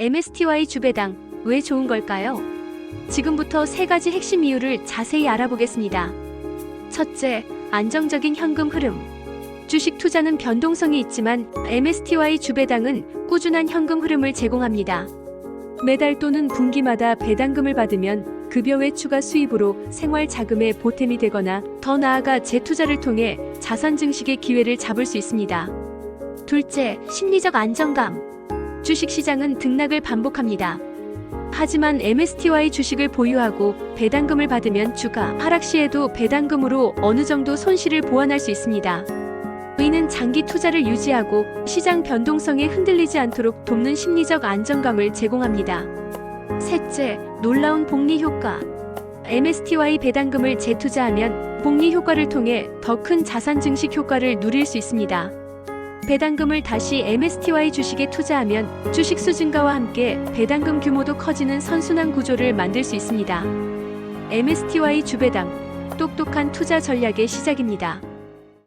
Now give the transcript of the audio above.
MSTY 주배당 왜 좋은 걸까요? 지금부터 세 가지 핵심 이유를 자세히 알아보겠습니다. 첫째, 안정적인 현금 흐름. 주식 투자는 변동성이 있지만 MSTY 주배당은 꾸준한 현금 흐름을 제공합니다. 매달 또는 분기마다 배당금을 받으면 급여 외 추가 수입으로 생활 자금에 보탬이 되거나 더 나아가 재투자를 통해 자산 증식의 기회를 잡을 수 있습니다. 둘째, 심리적 안정감. 주식 시장은 등락을 반복합니다. 하지만 MSTY 주식을 보유하고 배당금을 받으면 주가 하락 시에도 배당금으로 어느 정도 손실을 보완할 수 있습니다. 이는 장기 투자를 유지하고 시장 변동성에 흔들리지 않도록 돕는 심리적 안정감을 제공합니다. 셋째, 놀라운 복리 효과. MSTY 배당금을 재투자하면 복리 효과를 통해 더 큰 자산 증식 효과를 누릴 수 있습니다. 배당금을 다시 MSTY 주식에 투자하면 주식 수 증가와 함께 배당금 규모도 커지는 선순환 구조를 만들 수 있습니다. MSTY 주배당 똑똑한 투자 전략의 시작입니다.